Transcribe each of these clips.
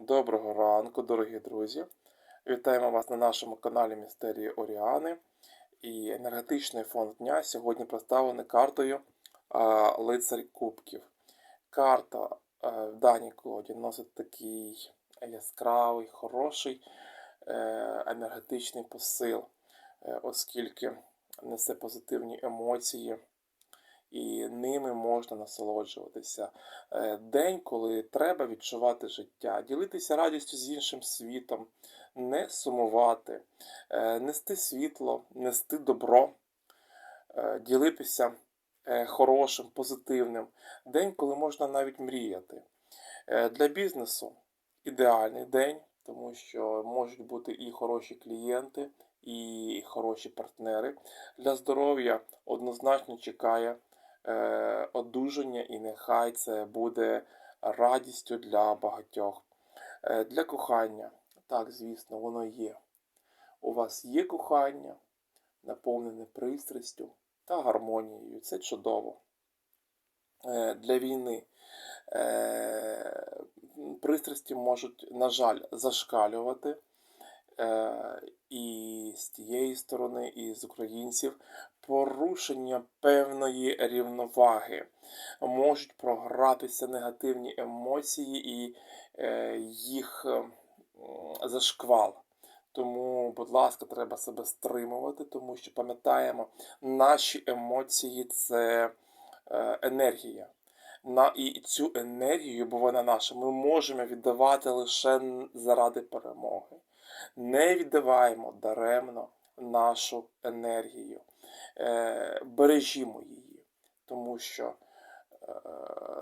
Доброго ранку, дорогі друзі! Вітаємо вас на нашому каналі Містерії Оріани. І енергетичний фон дня сьогодні представлений картою Лицарь Кубків. Карта а, в даній колоді носить такий яскравий, хороший е, енергетичний посил, е, оскільки несе позитивні емоції і ними можна насолоджуватися. Е, День, коли треба відчувати життя, ділитися радістю з іншим світом, не сумувати, е, нести світло, нести добро, е, ділитися хорошим, позитивним. День, коли можна навіть мріяти. Для бізнесу ідеальний день, тому що можуть бути і хороші клієнти, і хороші партнери. Для здоров'я однозначно чекає одужання, і нехай це буде радістю для багатьох. Е, для кохання, так, звісно, воно є. У вас є кохання, наповнене пристрастю та гармонією. Це чудово. Е, для війни е, пристрасті можуть, на жаль, зашкалювати. Е, і з тієї сторони, і з українців порушення певної рівноваги. Можуть програтися негативні емоції і е, їх е, зашквал. Тому, будь ласка, треба себе стримувати, тому що пам'ятаємо, наші емоції це енергія. На, і цю енергію, бо вона наша, ми можемо віддавати лише заради перемоги. Не віддаваємо даремно нашу енергію. Е, бережімо її, тому що е,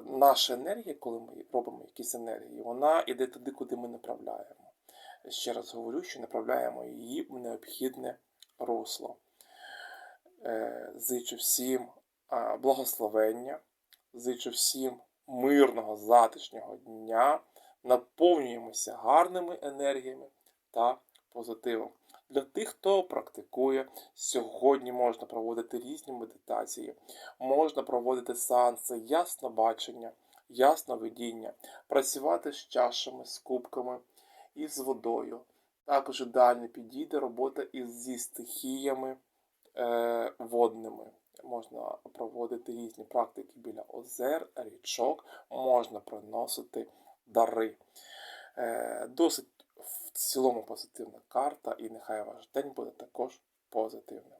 наша енергія, коли ми робимо якісь енергії, вона йде туди, куди ми направляємо. Ще раз говорю, що направляємо її в необхідне русло. Е, зичу всім благословення, зичу всім мирного, затишнього дня, наповнюємося гарними енергіями та позитивом. Для тих, хто практикує, сьогодні можна проводити різні медитації, можна проводити сеанси яснобачення, ясновидіння, працювати з чашами, з кубками і з водою. Також ідеально підійде робота із зі стихіями е, водними. Можна проводити різні практики біля озер, річок, можна приносити дари. Е, досить в цілому позитивна карта, і нехай ваш день буде також позитивним.